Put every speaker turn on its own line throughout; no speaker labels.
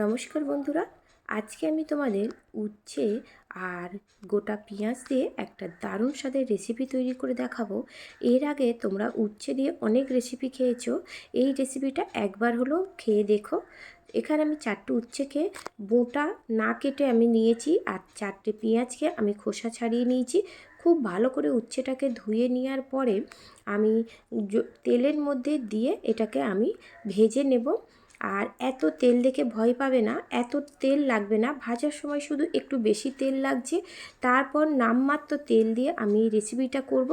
নমস্কার বন্ধুরা, আজকে আমি তোমাদের উচ্ছে আর গোটা পেঁয়াজ দিয়ে একটা দারুণ স্বাদের রেসিপি তৈরি করে দেখাবো। এর আগে তোমরা উচ্ছে দিয়ে অনেক রেসিপি খেয়েছো, এই রেসিপিটা একবার হলো খেয়ে দেখো। এখানে আমি চারটে উচ্ছেকে বোটা না কেটে আমি নিয়েছি আর চারটে পেঁয়াজকে আমি খোসা ছাড়িয়ে নিয়েছি। খুব ভালো করে উচ্ছেটাকে ধুয়ে নেওয়ার পরে আমি তেলের মধ্যে দিয়ে এটাকে আমি ভেজে নেব। আর এত তেল দেখে ভয় পাবে না, এত তেল লাগবে না। ভাজার সময় শুধু একটু বেশি তেল লাগছে, তারপর নামমাত্র তেল দিয়ে আমি রেসিপিটা করব।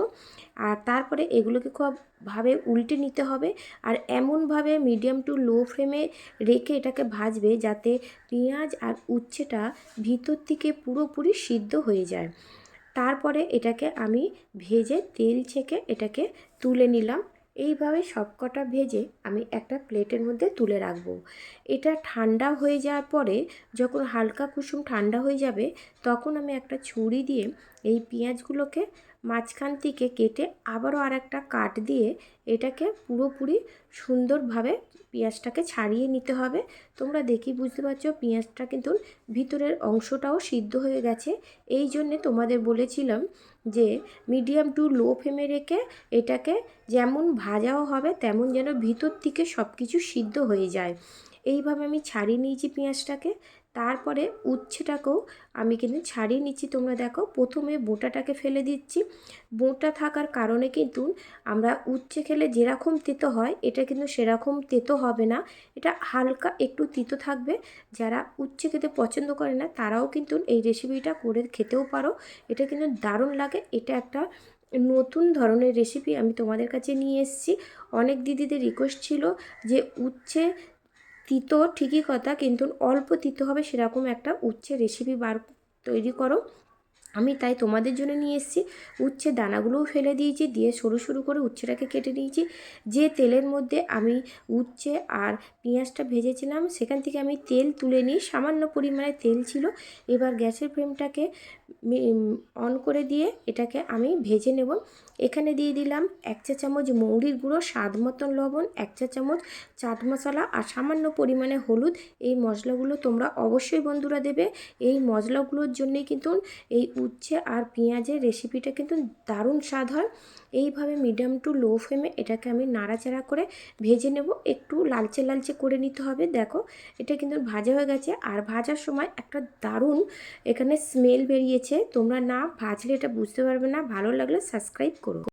আর তারপরে এগুলোকে খুব ভাবে উল্টে নিতে হবে আর এমনভাবে মিডিয়াম টু লো ফ্লেমে রেখে এটাকে ভাজবে যাতে পেঁয়াজ আর উচ্ছেটা ভিতর থেকে পুরোপুরি সিদ্ধ হয়ে যায়। তারপরে এটাকে আমি ভেজে তেল ছেঁকে এটাকে তুলে নিলাম। এইভাবে সবকটা ভেজে আমি একটা প্লেটের মধ্যে তুলে রাখব। এটা ঠান্ডা হয়ে যাওয়ার পরে যখন হালকা কুসুম ঠান্ডা হয়ে যাবে, তখন আমি একটা ছুরি দিয়ে এই পেঁয়াজগুলোকে মাঝখান থেকে কেটে আবারও আর একটা কাট দিয়ে এটাকে পুরোপুরি সুন্দরভাবে পেঁয়াজটাকে ছাড়িয়ে নিতে হবে। তোমরা দেখি বুঝতে পারছ পেঁয়াজটা কিন্তু ভিতরের অংশটাও সিদ্ধ হয়ে গেছে। এই জন্যে তোমাদের বলেছিলাম যে মিডিয়াম টু লো ফ্লেমে রেখে এটাকে যেমন ভাজাও হবে তেমন যেন ভিতর থেকে সব কিছু সিদ্ধ হয়ে যায়। এইভাবে আমি ছাড়িয়ে নিয়েছি পেঁয়াজটাকে। তারপরে উচ্ছেটাকেও আমি কিন্তু ছাড়িয়ে নিচ্ছি। তোমরা দেখো, প্রথমে বোটাটাকে ফেলে দিচ্ছি। বোটা থাকার কারণে কিন্তু আমরা উচ্ছে খেলে যেরকম তেতো হয়, এটা কিন্তু সেরকম তেতো হবে না। এটা হালকা একটু তিতো থাকবে। যারা উচ্ছে খেতে পছন্দ করে না, তারাও কিন্তু এই রেসিপিটা করে খেতেও পারো। এটা কিন্তু দারুণ লাগে। এটা একটা নতুন ধরনের রেসিপি আমি তোমাদের কাছে নিয়ে এসেছি। অনেক দিদিদের রিকোয়েস্ট ছিল যে উচ্ছে তিতো ঠিকই কথা কিন্তু অল্প তিতো হবে সেরকম একটা উচ্ছে রেসিপি বার তৈরি করো। আমি তাই তোমাদের জন্য নিয়ে এসেছি। উচ্ছে দানাগুলোও ফেলে দিয়েছি, দিয়ে সরু সরু করে উচ্ছেটাকে কেটে নিয়েছি। যে তেলের মধ্যে আমি উচ্ছে আর পেঁয়াজটা ভেজেছিলাম, সেখান থেকে আমি তেল তুলে নিই। সামান্য পরিমাণে তেল ছিল। এবার গ্যাসের ফ্লেমটাকে অন করে দিয়ে এটাকে আমি ভেজে নেব। এখানে দিয়ে দিলাম এক চা চামচ মৌরির গুঁড়ো, স্বাদ মতন লবণ, এক চা চামচ চাট মশলা আর সামান্য পরিমাণে হলুদ। এই মশলাগুলো তোমরা অবশ্যই বন্ধুরা দেবে। এই মশলাগুলোর জন্যেই কিন্তু এই উচ্ছে আর পেঁয়াজের রেসিপিটা কিন্তু দারুণ স্বাদ হয়। এইভাবে মিডিয়াম টু লো ফ্লেমে এটাকে আমি নাড়াচাড়া করে ভেজে নেব। একটু লালচে লালচে করে নিতে হবে। দেখো, এটা কিন্তু ভাজা হয়ে গেছে। আর ভাজার সময় একটা দারুণ এখানে স্মেল বেরিয়েছে। তোমরা না ভাজলে এটা বুঝতে পারবে না। ভালো লাগলে সাবস্ক্রাইব করো।